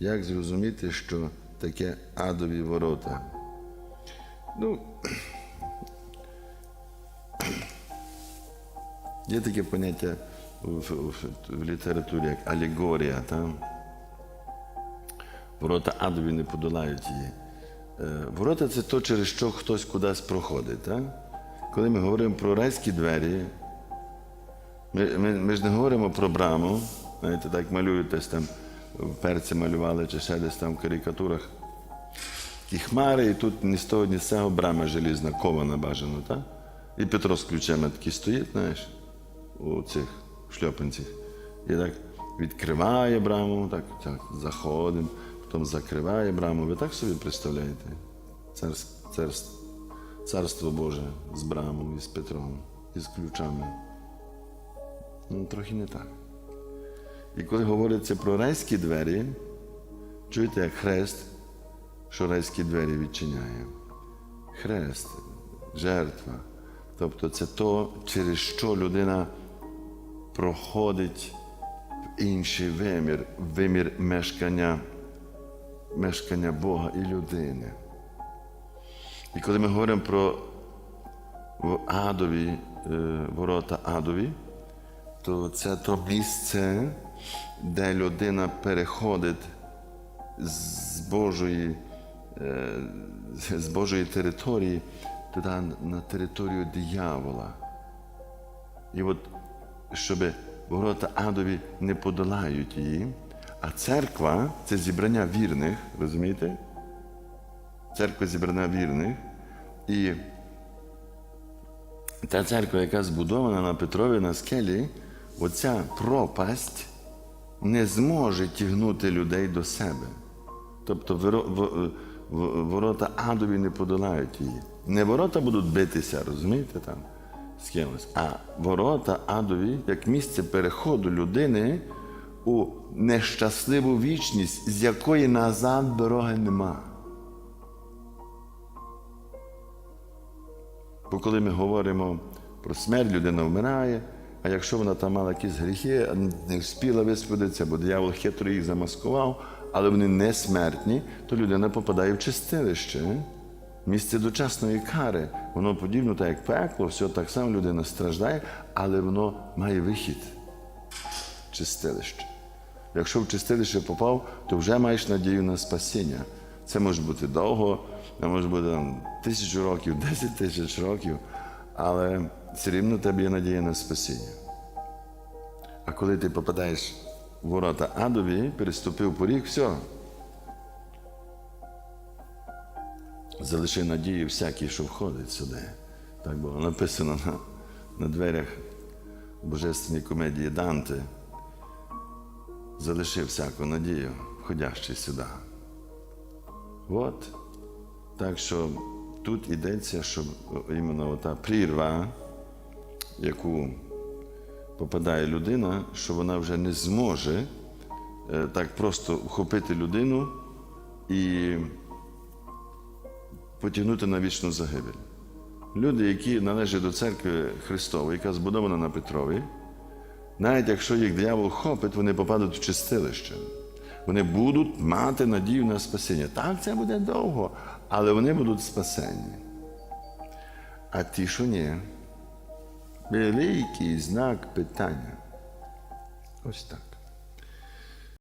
Як зрозуміти, що таке адові ворота? Ну, є таке поняття в, в, в літературі як алегорія. Та? Ворота адові не подолають її. Е, Ворота це то, через що хтось кудись проходить. Та? Коли ми говоримо про райські двері, ми, ми, ми ж не говоримо про браму, знаєте, так малюють десь там перці малювали чи ще десь там в карикатурах. Такі хмари, і тут ні з того, ні з цього брама желізна, кована бажано, так? І Петро з ключами такий стоїть, знаєш, у цих шльопанцях. І так відкриває браму, так, так заходимо, потім закриває браму. Ви так собі представляєте? Царс- царс- Царство Боже з брамою, і з Петром, і з ключами. Ну, трохи не так. І коли говориться про райські двері, чуєте, як хрест, що райські двері відчиняє. Хрест, жертва. Тобто це то, через що людина проходить в інший вимір, вимір мешкання, мешкання Бога і людини. І коли ми говоримо про адові, е, ворота адові, то це то місце, де людина переходить з Божої, е, з Божої території туди на територію диявола. І от, щоб ворота адові не подолають її, а церква це зібрання вірних, розумієте? Церква зібрана вірних. І та церква, яка збудована на Петрові на скелі, оця пропасть не зможе тягнути людей до себе. Тобто ворота адові не подолають її. Не ворота будуть битися, розумієте там з кимось, а ворота адові як місце переходу людини у нещасливу вічність, з якої назад дороги нема. Бо коли ми говоримо про смерть, людина вмирає, а якщо вона там мала якісь гріхи, не встигла висвободитися, бо диявол хитро їх замаскував, але вони не смертні, то людина попадає в чистилище, місце дочасної кари. Воно подібно так, як пекло, все так само людина страждає, але воно має вихід чистилище. Якщо в чистилище попав, то вже маєш надію на спасіння. Це може бути довго, це може бути там, тисячу років, десять тисяч років, але все рівно в тебе є надія на спасіння. А коли ти попадаєш в ворота адові, переступив поріг, все. Залиши надію всякий, що входить сюди. Так було написано на, на дверях Божественній комедії Данте залишив всяку надію, входящий сюди. От. Так що тут йдеться, що іменно ота прірва, яку попадає людина, що вона вже не зможе е, так просто вхопити людину і потягнути на вічну загибель. Люди, які належать до церкви Христової, яка збудована на Петрові, навіть якщо їх диявол хопить, вони попадуть в чистилище. Вони будуть мати надію на спасіння. Так, це буде довго, але вони будуть спасені. А ті, що ні, великий знак питання. Ось так.